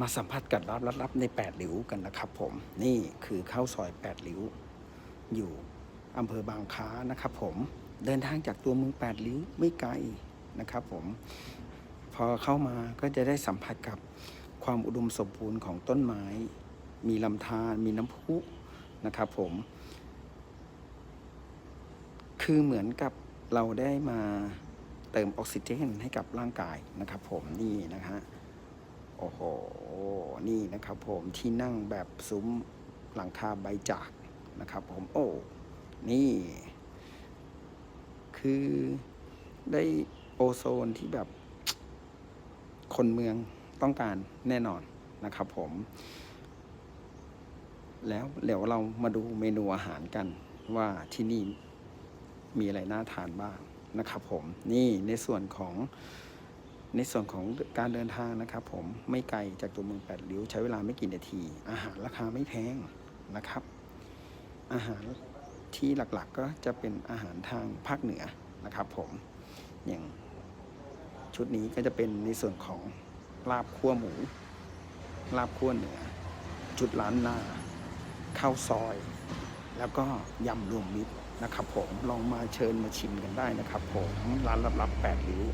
มาสัมผัสกับรับรับในแปดริ้วกันนะครับ ผมนี่คือข้าวซอยแปดริ้วอยู่อำเภอบางค้านะครับ ผมเดินทางจากตัวเมืองแปดริ้วไม่ไกลนะครับ ผมพอเข้ามาก็จะได้สัมผัสกับความอุดมสมบูรณ์ของต้นไม้ มีลำธารมีน้ำพุนะครับผม คือเหมือนกับเราได้มาเติมออกซิเจนให้กับร่างกายนะครับผมนี่นะฮะ โอ้โห นี่นะครับผมที่นั่งแบบซุ้มหลังคาใบจากนะครับผมโอ้นี่ คือได้โอโซนที่แบบ คนเมืองต้องการแน่นอนนะครับผม แล้วเดี๋ยวเรามาดูเมนูอาหารกันว่าที่นี่มีอะไรน่าทานบ้างนะครับผม นี่ในส่วนของ ในส่วนของการเดินทางนะครับ ผมไม่ไกลจากตัวเมืองแปดริ้ว ใช้เวลาไม่กี่นาที อาหารราคาไม่แพงนะครับ อาหารที่หลักๆก็จะเป็นอาหารทางภาคเหนือนะครับ ผมอย่างชุดนี้ก็จะเป็นในส่วนของลาบคั่วหมู ลาบคั่วเหนือ จุดร้านนาข้าวซอย แล้วก็ยำรวมมิตรนะครับ ผมลองมาเชิญมาชิมกันได้นะครับ ผมร้านลับๆแปดริ้ว